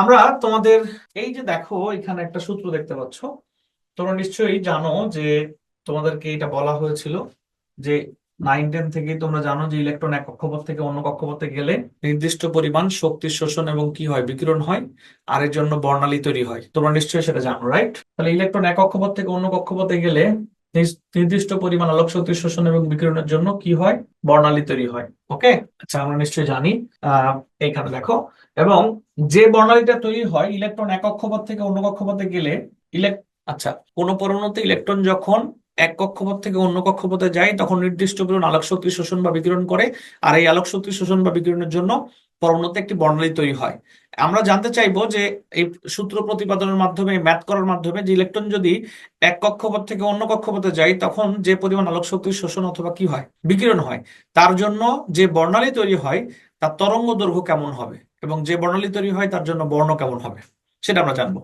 আমরা তোমাদের, এই যে দেখো, এখানে একটা সূত্র দেখতে পাচ্ছ। তোমরা নিশ্চয়ই জানো যে তোমাদেরকে এটা বলা হয়েছিল যে নাইন টেন থেকে তোমরা জানো যে ইলেকট্রন এক কক্ষপথ থেকে অন্য কক্ষপথে গেলে নির্দিষ্ট পরিমাণ শক্তি শোষণ এবং কি হয়? বিকিরণ হয়, আর এর জন্য বর্ণালী তৈরি হয়। তোমরা নিশ্চয়ই সেটা জানো রাইট তাহলে ইলেকট্রন এক কক্ষপথ থেকে অন্য কক্ষপথে গেলে নির্দিষ্ট পরিমাণ আলোক শক্তি শোষণ এবং বিকিরণের জন্য কি হয়? বর্ণালী তৈরি হয় ওকে আচ্ছা আমরা নিশ্চয়ই জানি এইখানে দেখো। এবং যে বর্ণালীটা তৈরি হয়, ইলেকট্রন এক কক্ষপথ থেকে অন্য কক্ষপথে গেলে ইলেক আচ্ছা কোন পরমাণুতে ইলেকট্রন যখন এক কক্ষপথ থেকে অন্য কক্ষপথে যায়, তখন নির্দিষ্ট পরিমাণ আলোক শক্তি শোষণ বা বিকিরণ করে, আর এই আলোক শক্তি শোষণ বা বিকিরণের জন্য পরমাণুতে একটি বর্ণালী তৈরি হয়। আমরা জানতে চাইব যে এই সূত্র প্রতিপাদনের মাধ্যমে, ম্যাথ করার মাধ্যমে যে ইলেকট্রন যদি এক কক্ষপথ থেকে অন্য কক্ষপথে যায়, তখন যে পরিমাণ আলোক শক্তির শোষণ অথবা কি হয়? বিকিরণ হয়। তার জন্য যে বর্ণালী তৈরি হয়, তার তরঙ্গ দৈর্ঘ্য কেমন হবে? এবং যে বর্ণালী তৈরি হয়, তার জন্য বর্ণ কেমন হবে? সেটা আমরা জানব।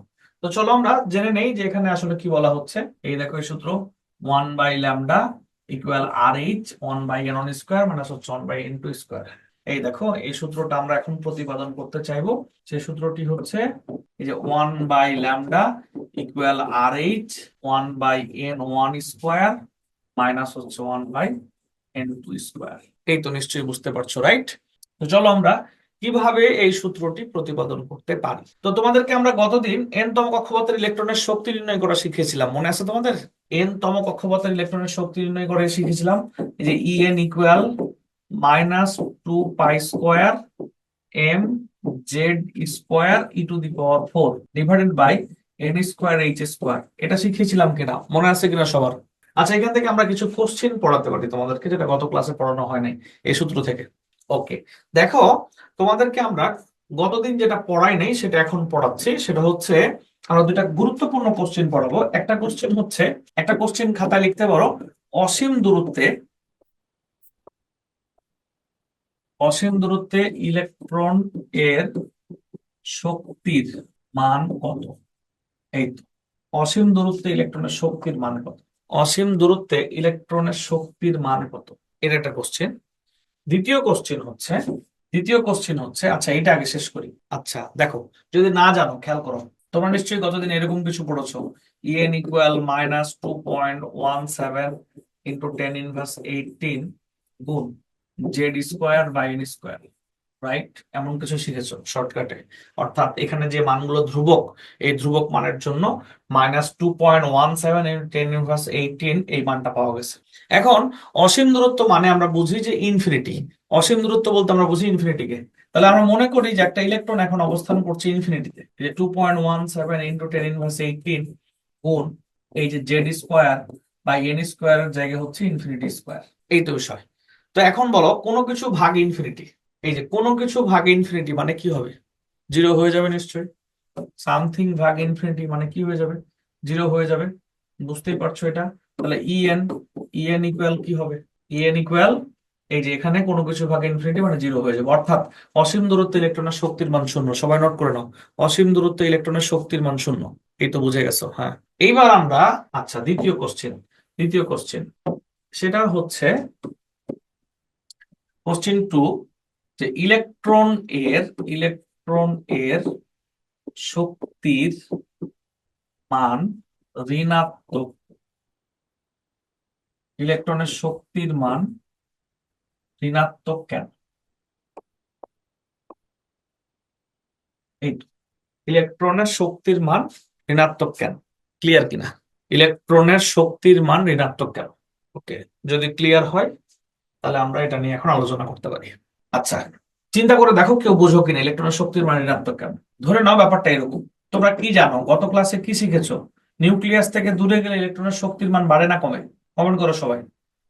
তো চলো আমরা জেনে নেই যে এখানে আসলে কি বলা হচ্ছে। এই দেখো এই সূত্র one by lambda equal R H one by N square minus হচ্ছে one by N two square এই দেখো, এই সূত্রটা আমরা এখন প্রতিপাদন করতে চাইব। সেই সূত্রটি হচ্ছে এই যে one by lambda equal R H one by N one square minus হচ্ছে one by N two square এই তো নিশ্চয়ই বুঝতে পারছ রাইট তো চলো আমরা কীভাবে এই সূত্রটি প্রতিপাদন করতে পারি? তো তোমাদেরকে আমরা গতদিন এন তম কক্ষপথের ইলেকট্রনের শক্তি নির্ণয় করা শিখেছিলাম মনে আছে তোমাদের? এন তম কক্ষপথের ইলেকট্রনের শক্তি নির্ণয় করে শিখেছিলাম এই যে E N equal minus two pi square M Z square E to the power four divided by N square H square এটা শিখিয়েছিলাম কিনা? মনে আছে কিনা সবার? আচ্ছা এখান থেকে আমরা কিছু কোশ্চেন পড়াতে পারি তোমাদেরকে, যেটা গত ক্লাসে পড়ানো হয় নাই এই সূত্র থেকে। ওকে দেখো, তোমাদেরকে আমরা গতদিন যেটা পড়াই নাই, সেটা এখন পড়াচ্ছি। সেটা হচ্ছে আমরা দুইটা গুরুত্বপূর্ণ কোশ্চেন পড়াবো। একটা কোশ্চেন হচ্ছে, একটা কোশ্চেন খাতা লিখতে পারো, অসীম দূরত্বে অসীম দূরত্বে ইলেকট্রন এর শক্তির মান কত? এই তো, অসীম দূরত্বে ইলেকট্রনের শক্তির মান কত? অসীম দূরত্বে ইলেকট্রনের শক্তির মান কত? এটা একটা কোশ্চেন দ্বিতীয় কোশ্চেন হচ্ছে, দ্বিতীয় কোশ্চেন হচ্ছে আচ্ছা এটা আগে শেষ করি। আচ্ছা দেখো, যদি না জানো, খেয়াল করো, তোমরা নিশ্চয়ই গতদিন এরকম কিছু পড়েছো। E N equal minus two point one seven into ten inverse eighteen গুণ। Z square by N square right এমন কিছু শিখেছো শর্টকাটে অর্থাৎ এখানে যে মানগুলো ধ্রুবক, এই ধ্রুবক মানের জন্য minus two point one seven ten inverse eighteen এই মানটা পাওয়া গেছে। এখন অসীম দূরত্ব মানে আমরা বুঝি যে ইনফিনিটি অসীম দূরত্ব বলতে আমরা বুঝি ইনফিনিটিকে তাহলে আমরা মনে করি যে একটা ইলেকট্রন এখন অবস্থান করছে ইনফিনিটিতে যে two point one seven into ten inverse eighteen গুণ এই যে জেড স্কোয়ার বা এন স্কোয়ারের জায়গা হচ্ছে ইনফিনিটি স্কোয়ার এই তো বিষয়। তো এখন বলো, কোনো কিছু ভাগ ইনফিনিটি এই যে কোনো কিছু ভাগ ইনফিনিটি মানে কি হবে? জিরো হয়ে যাবে নিশ্চয়ই। সামথিং ভাগ ইনফিনিটি মানে কি হয়ে যাবে? জিরো হয়ে যাবে। বুঝতেই পারছ এটা? তাহলে ইএন ইএন ইকুয়াল কি হবে? ইএন ইকুয়াল এই যে এখানে কোনো কিছু ভাগ ইনফিনিটি মানে জিরো হয়ে যাবে। অর্থাৎ অসীম দূরত্বে ইলেকট্রনের শক্তির মান শূন্য। সবাই নোট করে নাও, অসীম দূরত্বে ইলেকট্রনের শক্তির মান শূন্য। এই তো বুঝে গেছো হ্যাঁ। এইবার আমরা আচ্ছা দ্বিতীয় কোশ্চেন দ্বিতীয় কোশ্চেন সেটা হচ্ছে কোশ্চেন টু যে ইলেকট্রন এর ইলেকট্রন এর শক্তির মান ঋণাত্মক। ইলেকট্রনের শক্তির মান ঋণাত্মক কেন। ইলেকট্রনের শক্তির মান ঋণাত্মক কেন? ক্লিয়ার কিনা? ইলেকট্রনের শক্তির মান ঋণাত্মক কেন? ওকে যদি ক্লিয়ার হয় তাহলে আমরা এটা নিয়ে এখন আলোচনা করতে পারি। আচ্ছা চিন্তা করে দেখো কেউ বোঝো কিনা ইলেকট্রনের শক্তির মানে ঋণাত্মক কেন? ধরে নাও ব্যাপারটা এরকম। তোমরা কি জানো, গত ক্লাসে কি শিখেছো? নিউক্লিয়াস থেকে দূরে গেলে ইলেকট্রনের শক্তির মান বাড়ে না কমে? কমেন্ট করো সবাই।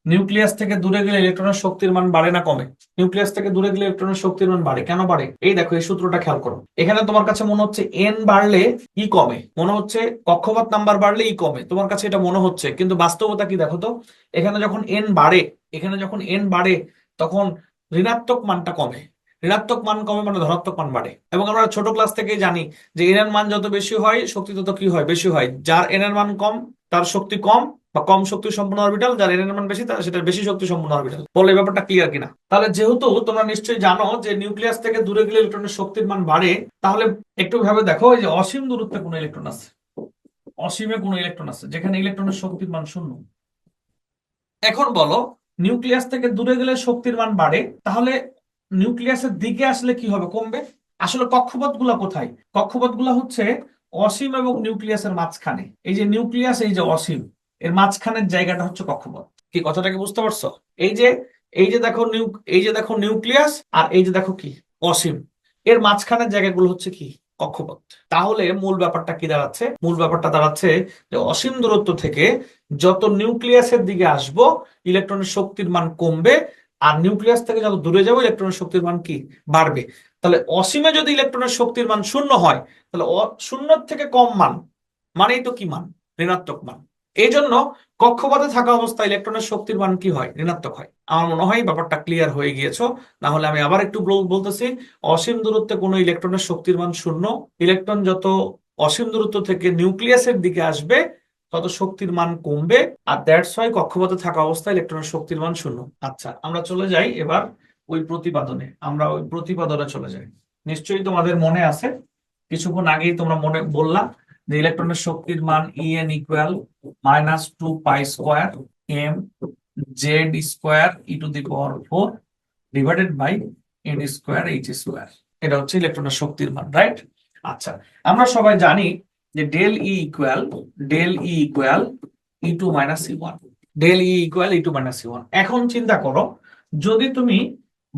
নিউক্লিয়াস থেকে দূরে গেলে ইলেকট্রনের শক্তির মান বাড়ে না কমে? নিউক্লিয়াস থেকে দূরে গেলে ইলেকট্রনের শক্তির মান বাড়ে। কেন বাড়ে? এই দেখো, এই সূত্রটা খেয়াল করো। এখানে তোমার কাছে মনে হচ্ছে এন বাড়লে ই কমে। মনে হচ্ছে কক্ষপথ নাম্বার বাড়লে ই কমে। তোমার কাছে এটা মনে হচ্ছে, কিন্তু বাস্তবতা কি দেখো তো? এখানে যখন এন বাড়ে, এখানে যখন এন বাড়ে, তখন ঋণাত্মক মানটা কমে। ঋণাত্মক মান কমে মানে ধনাত্মক মান বাড়ে। এবং আমরা ছোট ক্লাস থেকে জানি যে এন এর মান যত বেশি হয়, শক্তি তত কি হয়? বেশি হয়। যার এন এর মান কম তার শক্তি কম বা কম শক্তি সম্পন্ন অরবিটাল যার এর মান বেশি, তার সেটা বেশি শক্তি সম্পন্ন অরবিটাল বলে এই ব্যাপারটা ক্লিয়ার কিনা? তাহলে যেহেতু তোমরা নিশ্চয়ই জানো যে নিউক্লিয়াস থেকে দূরে গেলে ইলেকট্রনের শক্তির মান বাড়ে, তাহলে একটু ভাবে দেখো, এই যে অসীম দূরত্বে কোনো ইলেকট্রন আছে। অসীমে কোনো ইলেকট্রন আছে, যেখানে ইলেকট্রনের শক্তির মান শূন্য। এখন বলো নিউক্লিয়াস থেকে দূরে গেলে শক্তির মান বাড়ে, তাহলে নিউক্লিয়াসের দিকে আসলে কি হবে, কমবে? আসলে কক্ষপথগুলা কোথায়? কক্ষপথগুলা হচ্ছে অসীম এবং নিউক্লিয়াসের মাঝখানে। এই যে নিউক্লিয়াস, এই যে অসীম, এর মাঝখানের জায়গাটা হচ্ছে কক্ষপথ। কি কথাটা কি বুঝতে পারছ? এই যে এই যে দেখো নিউ, এই যে দেখো নিউক্লিয়াস, আর এই যে দেখো কি? অসীম। এর মাঝখানের জায়গাগুলো হচ্ছে কি? কক্ষপথ। তাহলে মূল ব্যাপারটা কি দাঁড়াচ্ছে? মূল ব্যাপারটা দাঁড়াচ্ছে যে অসীম দূরত্ব থেকে যত নিউক্লিয়াসের দিকে আসব, ইলেকট্রনের শক্তির মান কমবে, আর নিউক্লিয়াস থেকে যত দূরে যাব, ইলেকট্রনের শক্তির মান কি? বাড়বে। তাহলে অসীমে যদি ইলেকট্রনের শক্তির মান শূন্য হয়, তাহলে শূন্যর থেকে কম মান, মানেই তো কি মান? ঋণাত্মক মান। এই জন্য কক্ষপথে থাকা অবস্থায় ইলেকট্রনের শক্তির মান কি হয়? ঋণাত্মক হয়। আমার মনে হয় ব্যাপারটা ক্লিয়ার হয়ে গিয়েছো। না হলে আমি আবার একটু বল- বলতেছি, অসীম দূরত্বে কোনো ইলেকট্রনের শক্তির মান শূন্য। ইলেকট্রন যত অসীম দূরত্ব থেকে নিউক্লিয়াসের দিকে আসবে, তত শক্তির মান কমবে, আর দ্যাটস ওয়াই কক্ষপথে থাকা অবস্থায় ইলেকট্রনের শক্তির মান শূন্য। আচ্ছা আমরা চলে যাই এবার ওই প্রতিপাদনে, আমরা ওই প্রতিপাদনে চলে যাই। নিশ্চয়ই তোমাদের মনে আছে, কিছুক্ষণ আগেই তোমরা মনে বললাম যে ইলেকট্রনের শক্তির মান E N equal minus two pi square M Z square E to the power four divided by N square H square এটা হচ্ছে ইলেকট্রনের শক্তির মান রাইট আচ্ছা আমরা সবাই জানি যে del E equal del E equal E two minus E one del E equal E two minus E one এখন চিন্তা করো, যদি তুমি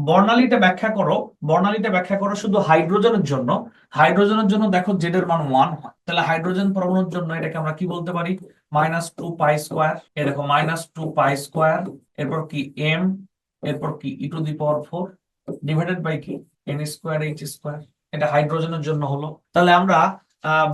বর্ণালীটা ব্যাখ্যা করো, বর্ণালীটা ব্যাখ্যা করো শুধু হাইড্রোজেনের জন্য। হাইড্রোজেনের জন্য দেখো জেড এর মান ওয়ান হয়। তাহলে হাইড্রোজেন পরমাণুর জন্য এটাকে আমরা কি বলতে পারি? মাইনাস টু পাই স্কোয়ার এ দেখো মাইনাস টু পাই স্কোয়ার এরপর কি এম এরপর কি E to the power four divided by কি? এন স্কোয়ার এইচ স্কোয়ার এটা হাইড্রোজেনের জন্য হলো। তাহলে আমরা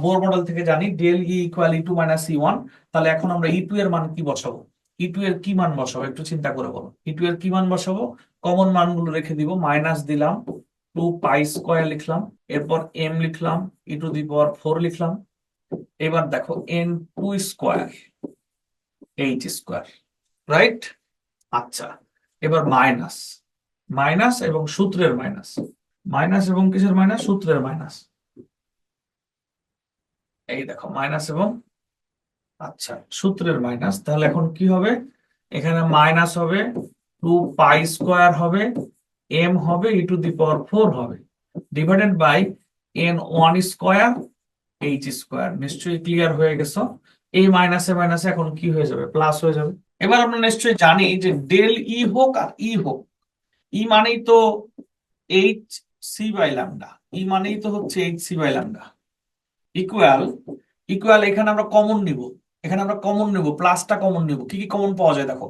বোর মডেল থেকে জানি del E equal E two minus E one তাহলে এখন আমরা ই টু এর মান কি বসাবো? ই টু এর কি মান বসাবো? একটু চিন্তা করে বলো। ই টু এর কি মান বসাবো? কমন মানগুলো রেখে দিব মাইনাস দিলাম টু পাই স্কোয়ার লিখলাম, এরপর এম লিখলাম ই টু দি পাওয়ার ফোর লিখলাম। এবার দেখো N two square H square right আচ্ছা এবার মাইনাস মাইনাস এবং সূত্রের মাইনাস মাইনাস এবং কিসের মাইনাস সূত্রের মাইনাস এই দেখো মাইনাস এবং আচ্ছা সূত্রের মাইনাস তাহলে এখন কি হবে? এখানে মাইনাস হবে টু পাই স্কোয়ার হবে এম হবে E to the power four হবে। Divided by N one square H square নিশ্চয়ই ক্লিয়ার হয়ে গেছো? এই মাইনাসে মাইনাসে এখন কি হয়ে যাবে? প্লাস হয়ে যাবে। এবার আমরা নিশ্চয়ই জানি যে ডেল ই হোক আর ই হোক ই মানেই তো H C by lambda E মানেই তো হচ্ছে H C by lambda equal equal এখানে আমরা কমন নিব। এখানে আমরা কমন নিব প্লাসটা কমন নিব। কি কি কমন পাওয়া যায় দেখো?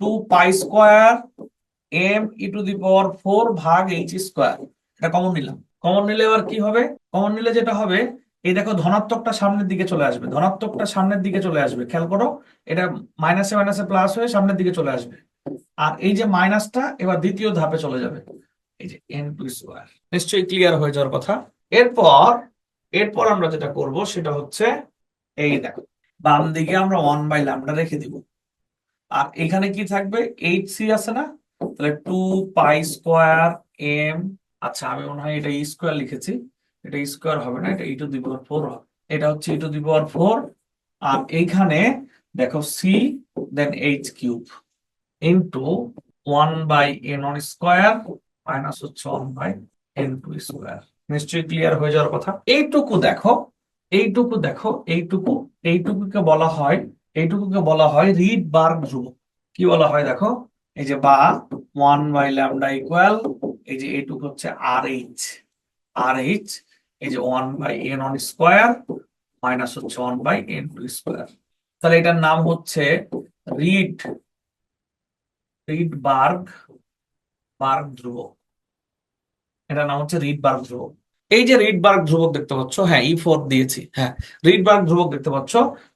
Two pi square M E to the power four ভাগ এইচ স্কোয়ার। এটা কমন নিলাম। কমন নিলে এবার কি হবে? কমন নিলে যেটা হবে, এই দেখো ধনাত্মকটা সামনের দিকে চলে আসবে। ধনাত্মকটা সামনের দিকে চলে আসবে। খেয়াল করো, এটা মাইনাসে মাইনাসে প্লাস হয়ে সামনের দিকে চলে আসবে। আর এই যে মাইনাসটা এবার দ্বিতীয় ধাপে চলে যাবে। এই যে এন টু স্কোয়ার। নিশ্চয়ই ক্লিয়ার হয়ে যাওয়ার কথা। এরপর এরপর আমরা যেটা করব, সেটা হচ্ছে, এই দেখো বাম দিকে আমরা ওয়ান বাই ল্যামডা রেখে দিব। আর এখানে কি থাকবে? এইচ সি আছে না? তাহলে টু পাই স্কোয়ার এম আচ্ছা আমি মনে হয় এটা স্কোয়ার লিখেছি। এটা স্কোয়ার হবে না, এটা ই টু ফোর এটা হচ্ছে ই টু ফোর আর এইখানে দেখো C then H cube into one by N one square minus হচ্ছে one by N two square নিশ্চয়ই ক্লিয়ার হয়ে যাওয়ার কথা। এইটুকু দেখো এইটুকু দেখো, এইটুকু, এইটুকুকে বলা হয় এইটুকুকে বলা হয় রিড বার্গ ধ্রুবক কি বলা হয় দেখো? এই যে বা ওয়ান বাই ল্যামডা ইকুয়াল, এই যে এইটুকু হচ্ছে আর এইচ আর এইচ এই যে one by N one square minus হচ্ছে one by N two square. তাহলে এটার নাম হচ্ছে রিড রিড বার্গ বার্গ ধ্রুবক এটার নাম হচ্ছে রিড বার্গ ধ্রুবক এই যে রিড বার্গ ধ্রুবক দেখতে পাচ্ছ হ্যাঁ ই ফোর দিয়েছি হ্যাঁ রিড বার্গ ধ্রুবক দেখতে পাচ্ছ,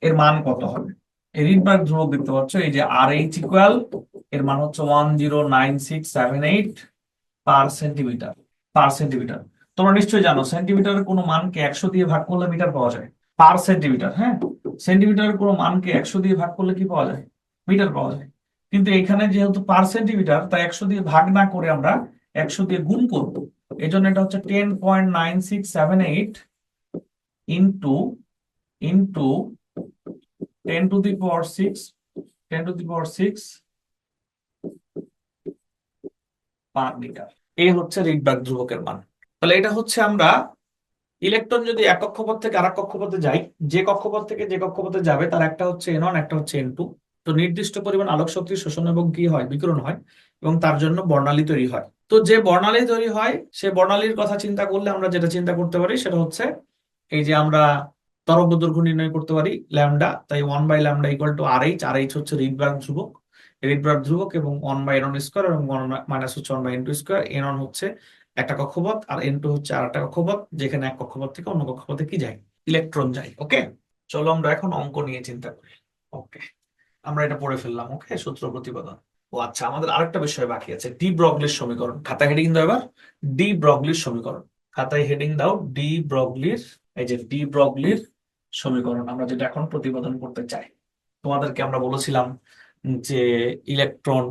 এর মান কত হবে? এই ধ্রুবক দেখতে পাচ্ছ? এই যে আর এইচ ইকুয়াল এর মান হচ্ছে one zero nine six seven eight per centimeter per centimeter তোমরা নিশ্চয়ই জানো সেন্টিমিটারের কোনো মানকে একশো দিয়ে ভাগ করলে মিটার পাওয়া যায়। পার সেন্টিমিটার হ্যাঁ? সেন্টিমিটারের কোনো মানকে একশো দিয়ে ভাগ করলে কি পাওয়া যায়? মিটার পাওয়া যায়। কিন্তু এখানে যেহেতু পার সেন্টিমিটার তাই একশো দিয়ে ভাগ না করে আমরা একশো দিয়ে গুণ করব। এই জন্য এটা হচ্ছে ten point nine six seven eight into into ten to the power six ten to the power six per meter. এই হচ্ছে রিডবার্গ ধ্রুবকের মান। তাহলে এটা হচ্ছে আমরা ইলেকট্রন যদি এক কক্ষপথ থেকে আরেক কক্ষপথে যায় যে কক্ষপথ থেকে যে কক্ষপথে যাবে, তার একটা হচ্ছে এন একটা হচ্ছে এন টু তো নির্দিষ্ট পরিমাণ আলোক শক্তি শোষণ এবং কি হয়? বিকিরণ হয় এবং তার জন্য বর্ণালী তৈরি হয়। তো যে বর্ণালী তৈরি হয়, সে বর্ণালীর কথা চিন্তা করলে আমরা যেটা চিন্তা করতে পারি, সেটা হচ্ছে এই যে আমরা তরঙ্গ দৈর্ঘ্য নির্ণয় করতে পারি ল্যামডা তাই one by lambda equal to R H R H হচ্ছে রিডবার্গ ধ্রুবক। রিডবার্গ ধ্রুবক এবং ওয়ান বাই এন স্কোয়ার এবং মাইনাস হচ্ছে one by N two square N one হচ্ছে একটা কক্ষপথ আর এন টু হচ্ছে আর একটা কক্ষপথ, যেখানে এক কক্ষপথ থেকে অন্য কক্ষপথে কি যায়? ইলেকট্রন যায় ওকে চলো আমরা এখন অঙ্ক নিয়ে চিন্তা করি ওকে আমরা এটা পড়ে ফেললাম ওকে সূত্র প্রতিপাদন ও আচ্ছা আমাদের আরেকটা বিষয় বাকি আছে ডি ব্রগলির সমীকরণ। খাতায় হেডিং দাও এবার ডি ব্রগলির সমীকরণ। খাতায় হেডিং দাও ডি ব্রগলির এই যে ডি ব্রগলির সমীকরণ আমরা যেটা এখন প্রতিপাদন করতে চাই, তোমাদেরকে আমরা বলেছিলাম যে ইলেকট্রন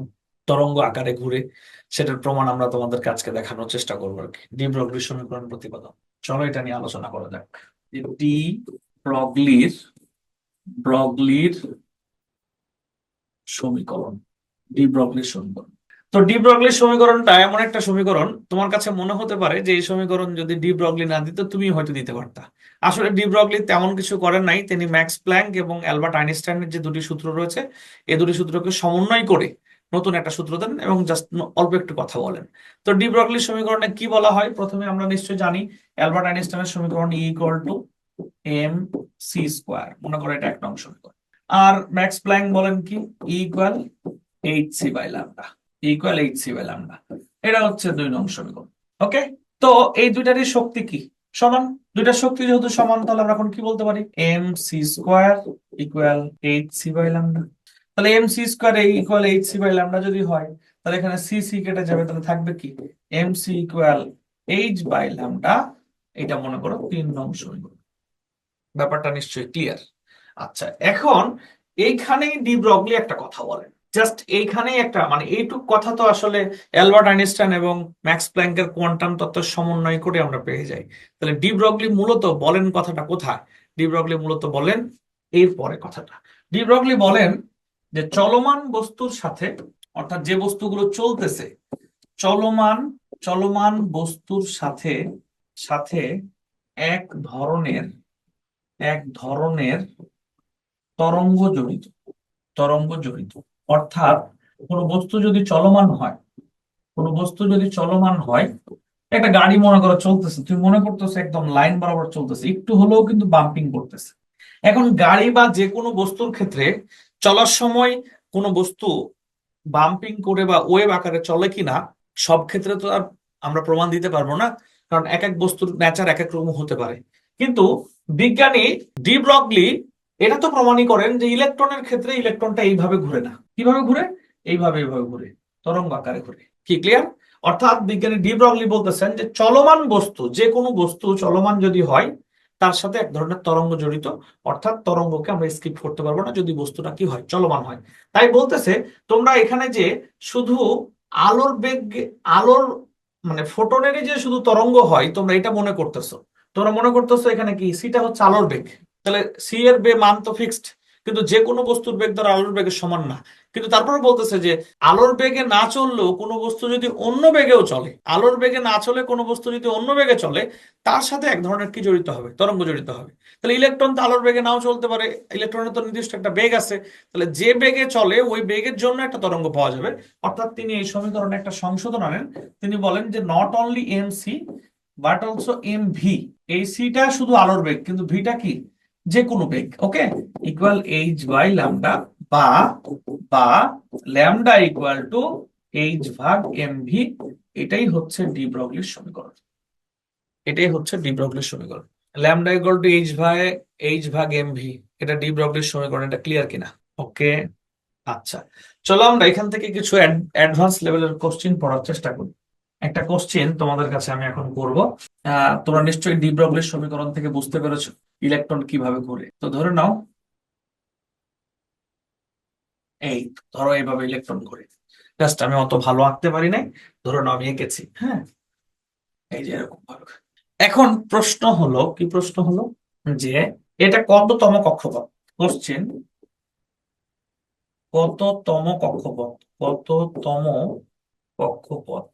তরঙ্গ আকারে ঘুরে সেটার প্রমাণ আমরা তোমাদেরকে আজকে দেখানোর চেষ্টা করব আর কি। ডি ব্রগলির সমীকরণ প্রতিপাদন। চলো এটা নিয়ে আলোচনা করা যাক। ডি ব্রগলির ব্রগলির সমীকরণ ডি ব্রগলির সমীকরণ। তো ডি ব্রগলির সমীকরণটা এমন একটা সমীকরণ, তোমার কাছে মনে হতে পারে যে এই সমীকরণ যদি ডি ব্রগলি না দিত তুমি হয়তো দিতে পারতা। আসলে ডি ব্রগলি তেমন কিছু করেন নাই, তিনি ম্যাক্স প্ল্যাঙ্ক এবং অ্যালবার্ট আইনস্টাইনের যে দুটি সূত্র রয়েছে এই দুটি সূত্রকে সমন্বয় করে নতুন একটা সূত্র দেন এবং জাস্ট অল্প একটু কথা বলেন। তো ডি ব্রগলির সমীকরণে কি বলা হয়? প্রথমে আমরা নিশ্চয়ই জানি অ্যালবার্ট আইনস্টাইনের সমীকরণ E equal to M C square মনে করো এটা এক নং সমীকরণ। আর ম্যাক্স প্ল্যাঙ্ক বলেন কি? Equal H C by lambda equal H C by lambda এটা হচ্ছে দুই নং সমীকরণ ওকে তো এই দুইটারই শক্তি কি? সমান? দুইটার শক্তি যেহেতু সমান, তাহলে আমরা এখন কি বলতে পারি? M C square equal H C by lambda তাহলে M C square equal H C by lambda যদি হয়, তাহলে এখানে সি সি কেটে যাবে, তাহলে থাকবে কি? M C equal H by lambda এটা মনে করো তিন নং সমীকরণ। ব্যাপারটা নিশ্চয়ই ক্লিয়ার আচ্ছা এখন এইখানেই ডি ব্রগলি একটা কথা বলেন। জাস্ট এইখানেই একটা মানে এইটুক কথা তো আসলে অ্যালবার্ট আইনস্টাইন এবং ম্যাক্স প্ল্যাঙ্কের কোয়ান্টাম তত্ত্বের সমন্বয় করে আমরা পেয়ে যাই। তাহলে ডি ব্রগলি মূলত বলেন কথাটা কোথায়? ডি ব্রগলি মূলত বলেন এর পরে কথাটা। ডি ব্রগলি বলেন যে চলমান বস্তুর সাথে, অর্থাৎ যে বস্তুগুলো চলতেছে, চলমান চলমান বস্তুর সাথে সাথে এক ধরনের এক ধরনের তরঙ্গ জড়িত তরঙ্গ জড়িত অর্থাৎ কোনো বস্তু যদি চলমান হয়, কোনো বস্তু যদি চলমান হয়, একটা গাড়ি মনে করো চলতেছে, তুমি মনে করতেছো একদম লাইন বরাবর চলতেছে, একটু হলেও কিন্তু বাম্পিং করতেছে। এখন গাড়ি বা যে কোনো বস্তুর ক্ষেত্রে চলার সময় কোনো বস্তু বাম্পিং করে বা ওয়েব আকারে চলে কিনা, সব ক্ষেত্রে তো আর আমরা প্রমাণ দিতে পারব না, কারণ এক এক বস্তুর নেচার এক এক রকম হতে পারে। কিন্তু বিজ্ঞানী ডি ব্রগলি এটা তো প্রমাণই করেন যে ইলেকট্রনের ক্ষেত্রে ইলেকট্রনটা এইভাবে ঘুরে না। কীভাবে ঘুরে? এইভাবে এইভাবে ঘুরে, তরঙ্গ আকারে ঘুরে। কি ক্লিয়ার অর্থাৎ বিজ্ঞানী ডি ব্রগলি বলতেছেন যে চলমান বস্তু, যে কোনো বস্তু চলমান যদি হয়, তার সাথে এক ধরনের তরঙ্গ জড়িত। অর্থাৎ তরঙ্গকে আমরা স্কিপ করতে পারব না যদি বস্তুটা কি হয়, চলমান হয়। তাই বলতেছে, তোমরা এখানে যে শুধু আলোর বেগ, আলোর মানে ফোটনেরই যে শুধু তরঙ্গ হয়, তোমরা এটা মনে করতেছো। তোমরা মনে করতেছো এখানে কি? সিটা হচ্ছে আলোর বেগ। তাহলে সি এর বে মান তো ফিক্সড কিন্তু যে কোনো বস্তুর বেগ ধরো আলোর বেগের সমান না। কিন্তু তারপরে বলতেছে যে, আলোর বেগে না চললেও কোনো বস্তু যদি অন্য বেগেও চলে, আলোর বেগে না চলে কোনো বস্তু যদি অন্য বেগে চলে, তার সাথে এক ধরনের কি জড়িত হবে? তরঙ্গ জড়িত হবে। তাহলে ইলেকট্রন তো আলোর বেগে নাও চলতে পারে, ইলেকট্রনের তো নির্দিষ্ট একটা বেগ আছে। তাহলে যে বেগে চলে, ওই বেগের জন্য একটা তরঙ্গ পাওয়া যাবে। অর্থাৎ তিনি এই সমীকরণে একটা সংশোধন আনেন। তিনি বলেন যে not only M C but also M V এই সিটা শুধু আলোর বেগ, কিন্তু ভিটা কি? যে কোনো বেগ okay equal H by lambda বা বা ল্যামডা ইকুয়াল টু এইচ ভাগ এম ভি এটাই হচ্ছে ডি ব্রগলির সমীকরণ। এটাই হচ্ছে ডি ব্রগলির সমীকরণ। ল্যামডা ইকুয়াল টু এইচ ভাগ এইচ ভাগ এম ভি এটা ডি ব্রগলির সমীকরণ, এটা ক্লিয়ার কিনা? ওকে আচ্ছা। চলো আমরা এখান থেকে কিছু অ্যাডভান্স লেভেলের কোশ্চিন পড়ার চেষ্টা করি। একটা কোশ্চেন তোমাদের কাছে আমি এখন করব। তোমরা নিশ্চয়ই ডি ব্রগলির সমীকরণ থেকে বুঝতে পেরেছ। ইলেকট্রন কীভাবে ঘুরে? তো ধরে নাও, এই ধরো এইভাবে ইলেকট্রন ঘুরে। জাস্ট আমি অত ভালো আঁকতে পারি নাই, ধরো নাও আমি এঁকেছি হ্যাঁ? এই যে এরকম ভালো। এখন প্রশ্ন হলো, কি প্রশ্ন হলো? যে এটা কততম কক্ষপথ? কোশ্চেন কততম কক্ষপথ? কততম কক্ষপথ?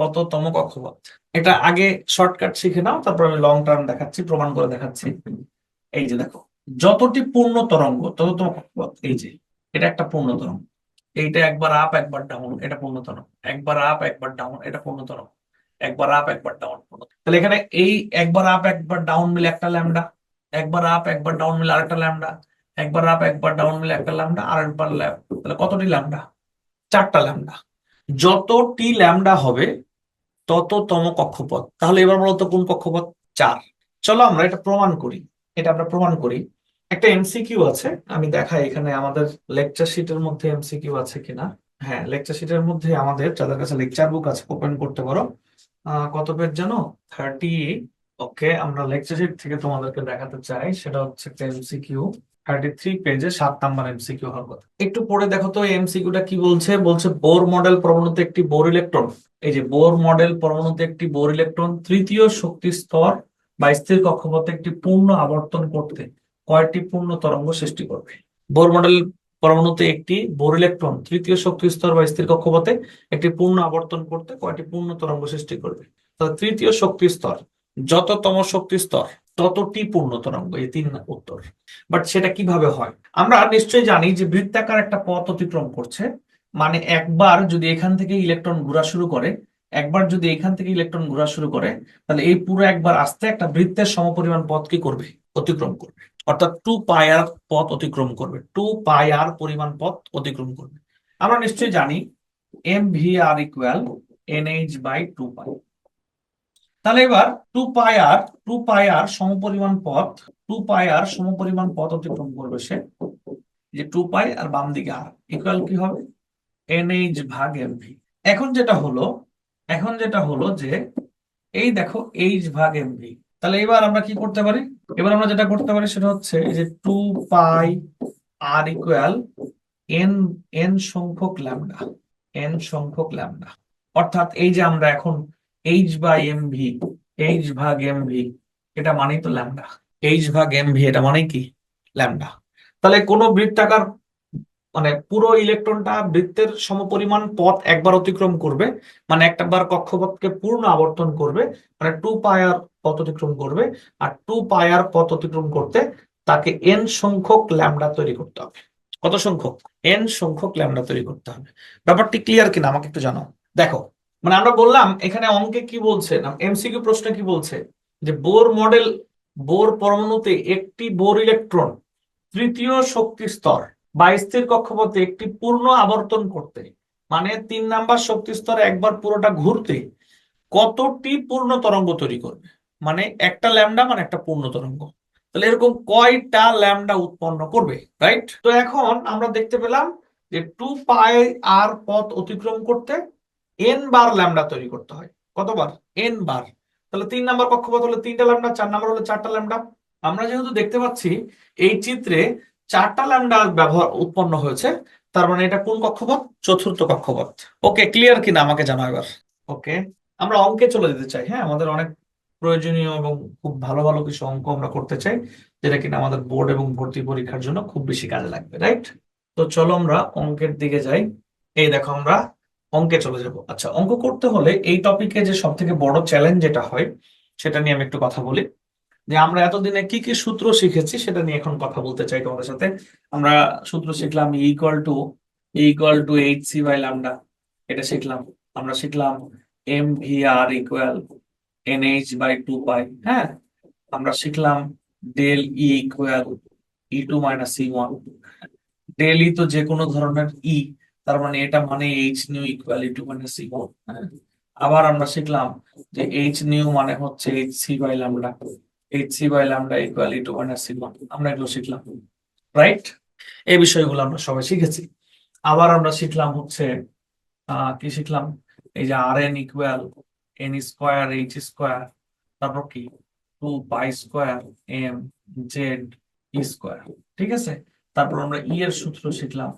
কততম কক্ষপথ? এটা আগে শর্টকাট শিখে নাও, তারপর আমি লং টার্ম দেখাচ্ছি, প্রমাণ করে দেখাচ্ছি। এই যে দেখো, যতটি পূর্ণ তরঙ্গ, তততম কক্ষপথ, এই যে, এটা একটা পূর্ণ তরঙ্গ। এইটা একবার আপ একবার ডাউন এটা পূর্ণ তরঙ্গ। একবার আপ একবার ডাউন এটা পূর্ণ তরঙ্গ। একবার আপ একবার ডাউন তাহলে এখানে এই একবার আপ একবার ডাউন মিলে একটা ল্যামডা একবার আপ একবার ডাউন মিলে আরেকটা ল্যামডা একবার আপ একবার ডাউন মিলে একটা ল্যামডা আর একবার ল্যাম তাহলে কতটি ল্যামডা চারটা ল্যামডা যতটি ল্যামডা হবে তততম কক্ষপথ। তাহলে এবার বলতো কোন কক্ষপথ? চার। চলো আমরা এটা প্রমাণ করি। এটা আমরা প্রমাণ করি। একটা এমসিকিউ আছে। আমি দেখাই এখানে আমাদের লেকচার শিটের মধ্যে এমসিকিউ আছে কিনা। হ্যাঁ লেকচার শিটের মধ্যে আমাদের যাদের কাছে লেকচার বুক আছে ওপেন করতে পারো। কত পেজ জানো? থার্টি ওকে আমরা লেকচার শিট থেকে তোমাদেরকে দেখাতে চাই। সেটা হচ্ছে একটা এমসিকিউ থার্টি থ্রি পেজে সাত নাম্বার এমসিকিউ একটু পড়ে দেখো তো এমসিকিউটা কি বলছে? বলছে, বোর মডেল পরমাণুতে একটি বোর ইলেকট্রন। এই যে, বোর মডেল পরমাণুতে একটি বোর ইলেকট্রন তৃতীয় শক্তি স্তর বা স্থির কক্ষপথে একটি পূর্ণ আবর্তন করতে কয়টি পূর্ণ তরঙ্গ সৃষ্টি করবে? বোর মডেল পরমাণুতে একটি বোর ইলেকট্রন তৃতীয় শক্তি স্তর বা স্থির কক্ষপথে একটি পূর্ণ আবর্তন করতে কয়টি পূর্ণ তরঙ্গ সৃষ্টি করবে? তৃতীয় শক্তি স্তর, যততম শক্তি স্তর ততটি পূর্ণ তরঙ্গ এই তিন উত্তর। বাট সেটা কীভাবে হয়? আমরা নিশ্চয়ই জানি যে বৃত্তাকার একটা পথ অতিক্রম করছে। মানে একবার যদি এখান থেকে ইলেকট্রন ঘোরা শুরু করে, একবার যদি এখান থেকে ইলেকট্রন ঘোরা শুরু করে, তাহলে এই পুরো একবার আসতে একটা বৃত্তের সমপরিমাণ পথ কি করবে, অতিক্রম করবে। অর্থাৎ টু পাই আর পথ অতিক্রম করবে টু পাই আর পরিমাণ পথ অতিক্রম করবে। আমরা নিশ্চয়ই জানি M V R equal N H by two pi তাহলে এবার টু পাই আর টু পাই আর সমপরিমাণ পথ টু পাই আর সমপরিমাণ পথ অতিক্রম করবে সে যে টু পাই আর বাম দিকে আর ইকুয়াল কি হবে? এইচ ভাগ এম ভি এখন যেটা হলো, এখন যেটা হলো যে, এই দেখো এইচ ভাগ এম ভি তাহলে এবার আমরা কি করতে পারি? এবার আমরা যেটা করতে পারি সেটা হচ্ছে যে two pi R equal N N সংখ্যক ল্যামডা এন সংখ্যক ল্যামডা অর্থাৎ এই যে আমরা এখন H by M V H ভাগ এম ভি এটা মানেই তো ল্যামডা। এইচ ভাগ এম ভি এটা মানেই কি? ল্যামডা। তাহলে কোনো বৃত্তাকার মানে পুরো ইলেকট্রনটা বৃত্তের সমপরিমাণ পথ একবার অতিক্রম করবে মানে একবার কক্ষপথকে পূর্ণ আবর্তন করবে মানে টু পায়ার পথ অতিক্রম করবে, আর টু পায়ার পথ অতিক্রম করতে তাকে এন সংখ্যক ল্যামডা তৈরি করতে হবে। কত সংখ্যক? এন সংখ্যক ল্যামডা তৈরি করতে হবে। ব্যাপারটি ক্লিয়ার কিনা আমাকে একটু জানাও। দেখো মানে আমরা বললাম, এখানে অঙ্কে কি বলছে এমসিকিউ প্রশ্ন কি বলছে? যে বোর মডেল, বোর পরমাণুতে একটি বোর ইলেকট্রন তৃতীয় শক্তি স্তর বা স্থির কক্ষপথে একটি পূর্ণ আবর্তন করতে। মানে তিন নাম্বার শক্তি স্তরে একবার পুরোটা ঘুরতে কতটি পূর্ণ তরঙ্গ তৈরি করবে? মানে একটা ল্যামডা মানে একটা পূর্ণ তরঙ্গ। তাহলে এরকম কয়টা ল্যামডা উৎপন্ন করবে, রাইট? তো এখন আমরা দেখতে পেলাম যে টু পাই আর পথ অতিক্রম করতে এন বার ল্যামডা তৈরি করতে হয়। কতবার? এন বার তাহলে তিন নাম্বার কক্ষপথ হলে তিনটা ল্যামডা চার নাম্বার হলে চারটা ল্যামডা আমরা যেহেতু দেখতে পাচ্ছি, এই চিত্রে চারটা ল্যামডা ব্যবহার উৎপন্ন হয়েছে, তার মানে এটা কোন কক্ষপথ? চতুর্থ কক্ষপথ। ওকে ক্লিয়ার কিনা আমাকে জানাও এবার। ওকে আমরা অঙ্কে চলে যেতে চাই। হ্যাঁ আমাদের অনেক প্রয়োজনীয় এবং খুব ভালো ভালো কিছু অঙ্ক আমরা করতে চাই, যেটা কিনা আমাদের বোর্ড এবং ভর্তি পরীক্ষার জন্য খুব বেশি কাজে লাগবে রাইট তো চলো আমরা অঙ্কের দিকে যাই। এই দেখো আমরা অঙ্কে চলে যাব। আচ্ছা অঙ্ক করতে হলে এই টপিকে যে সব থেকে বড় চ্যালেঞ্জ যেটা হয়, সেটা নিয়ে আমি একটু কথা বলি। যে আমরা এতদিনে কি কি সূত্র শিখেছি সেটা নিয়ে এখন কথা বলতে চাই তোমাদের সাথে। আমরা সূত্র শিখলাম equal to equal to H C by lambda এটা শিখলাম। আমরা শিখলাম M V R equal N H by two pi হ্যাঁ? আমরা শিখলাম del E equal E two minus E one del E তো যে কোনো ধরনের ই তার মানে এটা মানে H nu equal E two minus E one আবার আমরা শিখলাম যে এইচ নিউ মানে হচ্ছে H C by lambda H C by lambda equal to minus C আমরা এগুলো শিখলাম রাইট এই বিষয়গুলো আমরা সবাই শিখেছি। আবার আমরা শিখলাম হচ্ছে কি শিখলাম? এই যে R N equal N square H square তারপর কি? Two pi square M Z E square ঠিক আছে? তারপর আমরা ই এর সূত্র শিখলাম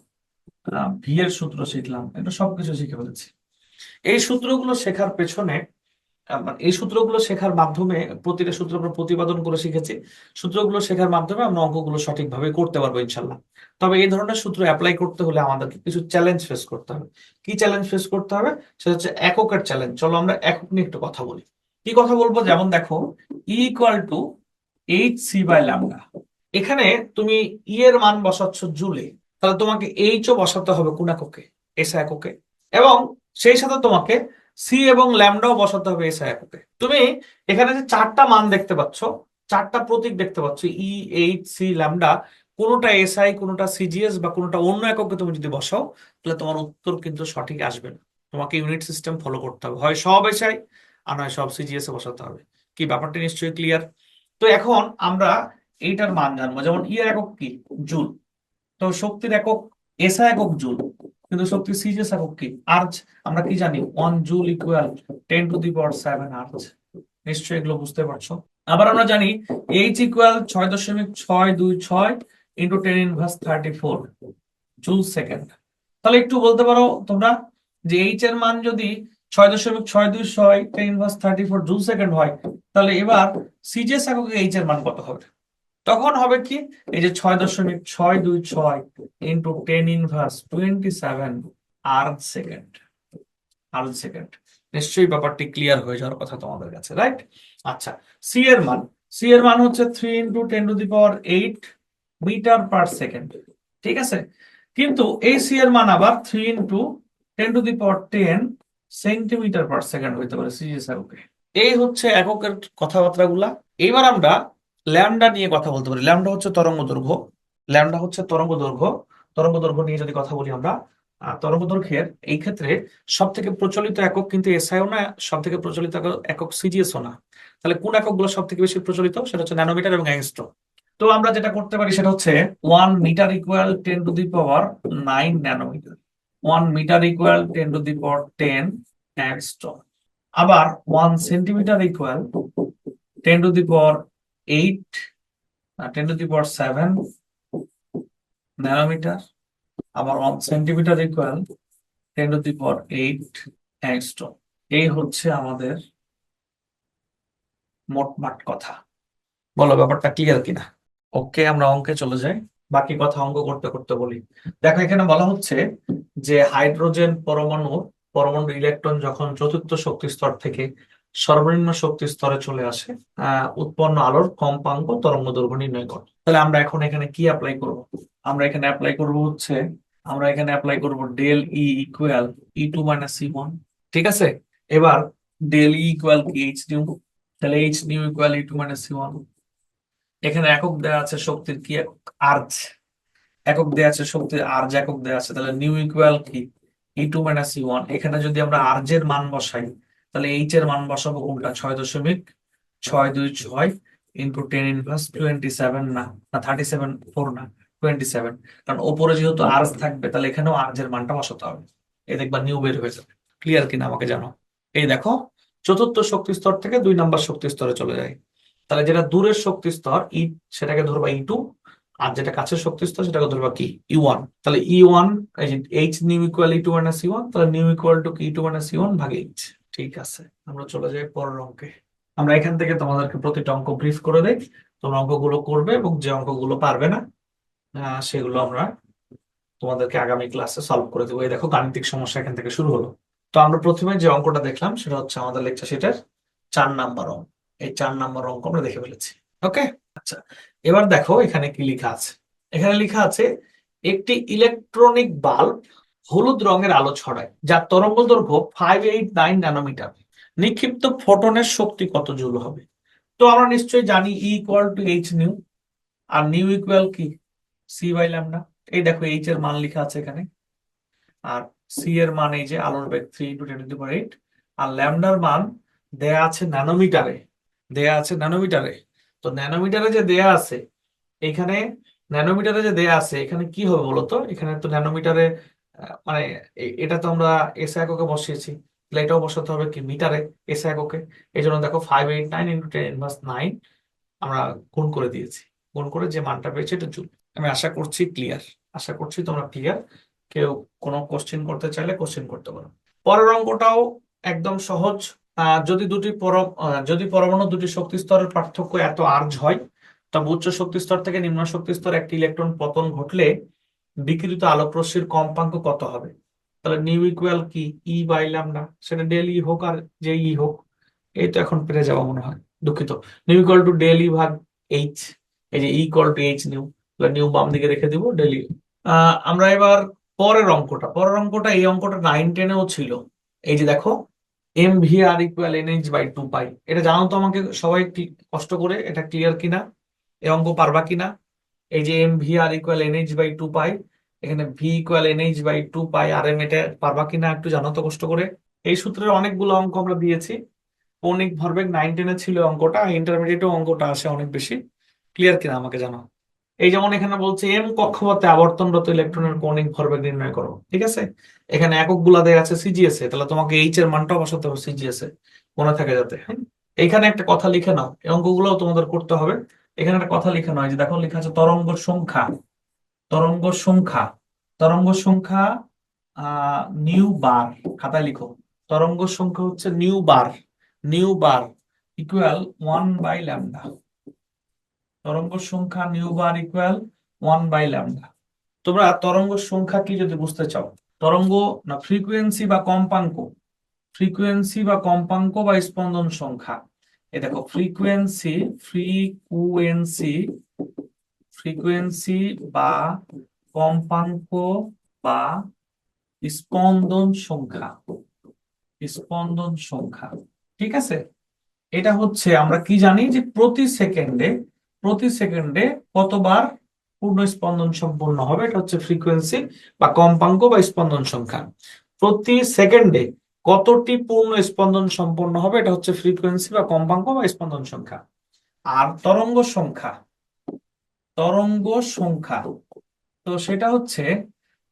ভি সূত্র শিখলাম, এটা সবকিছু শিখে ফেলেছি। এই সূত্রগুলো শেখার পেছনে মানে এই সূত্রগুলো শেখার মাধ্যমে, প্রতিটা সূত্র আমরা প্রতিপাদন করে শিখেছি, সূত্রগুলো শেখার মাধ্যমে আমরা অঙ্কগুলো সঠিকভাবে করতে পারব ইনশাল্লাহ। তবে এই ধরনের সূত্র অ্যাপ্লাই করতে হলে আমাদেরকে কিছু চ্যালেঞ্জ ফেস করতে হবে। কি চ্যালেঞ্জ ফেস করতে হবে? সেটা হচ্ছে এককের চ্যালেঞ্জ চলো আমরা একক নিয়ে একটু কথা বলি। কি কথা বলব? যেমন দেখো E equal to H C by lambda এখানে তুমি ই এর মান বসাচ্ছ জুলে। তাহলে তোমাকে এইচ ও বসাতে হবে কোন এককে এসা এককে। এবং সেই সাথে তোমাকে সি এবং ল্যামডাও বসাতে হবে এসা এককে। তুমি এখানে যে চারটা মান দেখতে পাচ্ছ, চারটা প্রতীক দেখতে পাচ্ছ ই এইচ সি ল্যামডা কোনোটা এসআই কোনোটা সিজিএস বা কোনোটা অন্য এককে তুমি যদি বসাও, তাহলে তোমার উত্তর কিন্তু সঠিক আসবে না। তোমাকে ইউনিট সিস্টেম ফলো করতে হবে। হয় সব এসআই আর নয় সব সিজিএস এ বসাতে হবে। কি ব্যাপারটা নিশ্চয়ই ক্লিয়ার তো এখন আমরা এইটার মান জানব। যেমন ই এর একক কি? জুল। তো শক্তির একক এসা একক জুল, কিন্তু শক্তির সিজিএস একক কি? আর্জ আমরা কি জানি? One joule equal ten to the power seven erg নিশ্চয়ই এগুলো বুঝতে পারছ। আবার আমরা জানি এইচ ইকুয়াল ছয় দশমিক ছয় দুই ছয় into ten inverse thirty four joule second তাহলে একটু বলতে পারো তোমরা যে এইচ এর মান যদি ছয় দশমিক ছয় দুই ছয় ten inverse thirty four joule second হয়, তাহলে এবার সিজিএস এককে এইচ এর মান কত হবে? তখন হবে কি? এই যে ছয় দশমিক ছয় দুই ছয় into ten inverse twenty seven erg second erg second নিশ্চয়ই ব্যাপারটি ক্লিয়ার হয়ে যাওয়ার কথা তোমাদের কাছে রাইট আচ্ছা সি এর মান সি এর মান হচ্ছে three into ten to the power eight metre per second ঠিক আছে? কিন্তু এই সি এর মান আবার three into ten to the power ten centimetre per second হইতে পারে সিজিএস এককে এই হচ্ছে এককের কথাবার্তাগুলা। এবার আমরা ল্যামডা নিয়ে কথা বলতে পারি। ল্যামডা হচ্ছে তরঙ্গ দৈর্ঘ্য। ল্যামডা হচ্ছে তরঙ্গ দৈর্ঘ্য। তরঙ্গ দৈর্ঘ্য নিয়ে যদি কথা বলি আমরা তরঙ্গ দৈর্ঘ্যের এই ক্ষেত্রে সব থেকে প্রচলিত একক কিন্তু এসআইও না সব থেকে প্রচলিত একক- একক সিজিএসও না। তাহলে কোন এককগুলো সব থেকে বেশি প্রচলিত? সেটা হচ্ছে ন্যানোমিটার এবং অ্যাংস্ট্রম তো আমরা যেটা করতে পারি সেটা হচ্ছে one metre equal ten to the power nine nanometre one metre equal ten to the power ten angstrom আবার one centimetre equal ten to the power eight ten to the power seven nanometre আবার one centimetre equal ten to the power eight angstrom এই হচ্ছে আমাদের মোটমাট কথা। বলো, ব্যাপারটা clear কিনা? ওকে, আমরা অঙ্কে চলে যাই। বাকি কথা অঙ্ক করতে করতে বলি। দেখো, এখানে বলা হচ্ছে যে হাইড্রোজেন পরমাণু পরমাণু ইলেকট্রন যখন চতুর্থ শক্তি স্তর থেকে সর্বনিম্ন শক্তি স্তরে চলে আসে উৎপন্ন আলোর কম্পাঙ্ক তরঙ্গ দৈর্ঘ্য নির্ণয় করে। তাহলে আমরা এখন এখানে কি অ্যাপ্লাই করব? আমরা এখানে অ্যাপ্লাই করব হচ্ছে, আমরা এখানে অ্যাপ্লাই করব del E equal E two minus C one ঠিক আছে? এবার ডেল ই ইকুয়াল কি? এইচ নিউ তাহলে H nu equal E two minus C one এখানে একক দেওয়া আছে শক্তির কি? একক আর্জ একক দেওয়া আছে শক্তির আর্জ একক দেওয়া আছে, তাহলে নিউ ইকুয়াল কি? E two minus C one এখানে যদি আমরা আর্জ এর মান বসাই তাহলে এইচ এর মান বসাবো কোনটা? ছয় দশমিক ছয় দুই ছয় into ten inverse twenty seven না না থার্টি সেভেন ফোর না টোয়েন্টি সেভেন কারণ ওপরে যেহেতু আর্জ থাকবে, তাহলে এখানেও আর্জ এর মানটা বসাতে হবে। এই দেখবা নিউ বের হয়ে যাবে ক্লিয়ার কিনা আমাকে জানো? এই দেখো, চতুর্থ শক্তি স্তর থেকে দুই নাম্বার শক্তি স্তরে চলে যায়। তাহলে যেটা দূরের শক্তি স্তর ই সেটাকে ধরবা ই টু আর যেটা কাছের শক্তি স্তর সেটাকে ধরবা কি? ই ওয়ান তাহলে E one H nu equal E two minus C one তাহলে নিউ ইকুয়াল টু কি E two minus C one ভাগ এইচ ঠিক আছে, আমরা চলে যাই পরের অঙ্কে। আমরা এখান থেকে তোমাদেরকে প্রতিটা অঙ্ক ব্রিফ করে দেই। তোমরা অঙ্কগুলো করবে এবং যে অঙ্কগুলো পারবে না সেগুলো আমরা তোমাদেরকে আগামী ক্লাসে সলভ করে দেবো। এই দেখো, গাণিতিক সমস্যা এখান থেকে শুরু হলো। তো আমরা প্রথমে যে অঙ্কটা দেখলাম, সেটা হচ্ছে আমাদের লেকচার শিটের চার নাম্বার অঙ্ক। এই চার নাম্বার অঙ্ক আমরা দেখে ফেলেছি ওকে আচ্ছা এবার দেখো এখানে কি লেখা আছে। এখানে লেখা আছে, একটি ইলেকট্রনিক বাল্ব হলুদ রঙের আলো ছড়ায়, যার তরঙ্গ দৈর্ঘ্য ফাইভ এইট নাইন ন্যানোমিটার নিক্ষিপ্ত ফোটনের শক্তি কত জুল হবে? তো আমরা নিশ্চয়ই জানি E equal to H nu R nu equal কি? সি বাই ল্যামডা এই দেখো এইচ এর মান লেখা আছে এখানে। আর সি এর মান এই যে আলোর বেগ three into ten to eight আর ল্যামডার মান দেয়া আছে ন্যানোমিটারে দেয়া আছে ন্যানোমিটারে তো ন্যানোমিটারে যে দেয়া আছে, এখানে ন্যানোমিটারে যে দেয়া আছে, এখানে কি হবে বলতো? এখানে তো ন্যানোমিটারে মানে এটা তো আমরা এস এককে বসিয়েছি। এটাও বসাতে হবে কি মিটারে এস এককে এই জন্য দেখো five eight nine into ten inverse nine আমরা গুণ করে দিয়েছি। গুণ করে যে মানটা পেয়েছি এটা জুল আমি আশা করছি ক্লিয়ার আশা করছি তোমরা ক্লিয়ার কেউ কোনো কোশ্চেন করতে চাইলে কোশ্চেন করতে পারো। পরের অঙ্কটাও একদম সহজ। যদি দুটি পর যদি পরমাণু দুটি শক্তি স্তরের পার্থক্য এত আর্জ হয়, তবে উচ্চ শক্তি স্তর থেকে নিম্ন শক্তি স্তরে একটি ইলেকট্রন পতন ঘটলে বিকিরিত আলোক রশ্মির কম্পাঙ্ক কত হবে? তাহলে নিউ ইকুয়াল কি? ই বাই ল্যামডা সেটা ডেল ই হোক আর যে ই হোক, এই তো এখন পেরে যাওয়া মনে হয়। দুঃখিত। Nu equal to del E ভাগ এইচ এই যে ইকুয়াল টু এইচ নিউ তাহলে নিউ বাম দিকে রেখে দিব ডেল ই আমরা এবার পরের অঙ্কটা। পরের অঙ্কটা এই অঙ্কটা নাইন টেনেও ছিল। এই যে দেখো M V R equal N H by two pi এটা জানো তো আমাকে সবাই কষ্ট করে? এটা ক্লিয়ার কিনা? এই অঙ্ক পারবা কিনা? এই যে M V R equal N H by two pi এখানে V equal N H by two pi R M এটা পারবা কিনা একটু জানো তো কষ্ট করে। এই সূত্রের অনেকগুলো অঙ্ক আমরা দিয়েছি। কৌণিক ভরবেগ নাইন টেনে ছিল অঙ্কটা ইন্টারমিডিয়েটও অঙ্কটা আসে অনেক বেশি। ক্লিয়ার কিনা আমাকে জানাও এই যেমন এখানে বলছে এম কক্ষপথে আবর্তনরত ইলেকট্রনের কৌণিক ভরবেগ নির্ণয় করো, ঠিক আছে? এখানে এককগুলা দেয়া আছে সিজিএস এ, তাহলে তোমাকে এইচ এর মানটাও বসাতে হবে সিজিএস এ, মনে থাকে যাতে হ্যাঁ? এইখানে একটা কথা লিখে নাও, এই অঙ্কগুলোও তোমাদের করতে হবে। এখানে একটা কথা লিখে এই যে দেখো লেখা আছে তরঙ্গ সংখ্যা তরঙ্গ সংখ্যা তরঙ্গ সংখ্যা নিউ বার খাতায় লিখো। তরঙ্গ সংখ্যা হচ্ছে nu bar nu bar equal one by lambda তরঙ্গ সংখ্যা nu bar equal one by lambda তোমরা তরঙ্গ সংখ্যা কি যদি বুঝতে চাও, তরঙ্গ না ফ্রিকুয়েন্সি বা কম্পাঙ্ক ফ্রিকুয়েন্সি বা কম্পাঙ্ক বা স্পন্দন সংখ্যা এই দেখো ফ্রিকোয়েন্সি ফ্রিকুয়েন্সি ফ্রিকোয়েন্সি বা কম্পাঙ্ক বা স্পন্দন সংখ্যা স্পন্দন সংখ্যা, ঠিক আছে? এটা হচ্ছে আমরা কি জানি যে প্রতি সেকেন্ডে প্রতি সেকেন্ডে কতবার পূর্ণ স্পন্দন সম্পূর্ণ হবে? এটা হচ্ছে ফ্রিকোয়েন্সি বা কম্পাঙ্ক বা স্পন্দন সংখ্যা। প্রতি সেকেন্ডে কতটি পূর্ণ স্পন্দন সম্পন্ন হবে? এটা হচ্ছে ফ্রিকোয়েন্সি বা কম্পাঙ্ক বা স্পন্দন সংখ্যা। আর তরঙ্গ সংখ্যা। তরঙ্গ সংখ্যা। তো সেটা হচ্ছে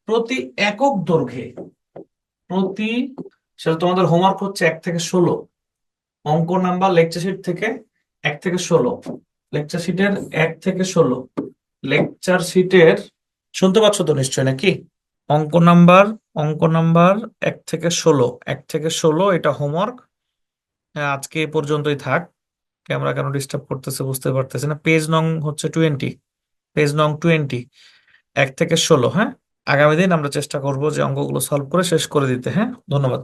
প্রতি একক দৈর্ঘ্যে, প্রতি, সেটা তোমাদের হোমওয়ার্ক হচ্ছে এক থেকে ষোলো। অঙ্ক নাম্বার লেকচার শিট থেকে এক থেকে ষোলো। লেকচার শিটের এক থেকে ষোলো। লেকচার শিটের শুনতে পাচ্ছ তো নিশ্চয় নাকি? অঙ্ক নাম্বার অঙ্ক নাম্বার এক থেকে ষোলো। এক থেকে ষোলো, এটা হোমওয়ার্ক আজকে এ পর্যন্তই থাক। ক্যামেরা কেন ডিস্টার্ব করতেছে বুঝতে পারতেছে না। পেজ নং হচ্ছে টোয়েন্টি পেজ নং টোয়েন্টি এক থেকে ষোলো হ্যাঁ? আগামী দিন আমরা চেষ্টা করব যে অঙ্কগুলো সলভ করে শেষ করে দিতে হ্যাঁ? ধন্যবাদ।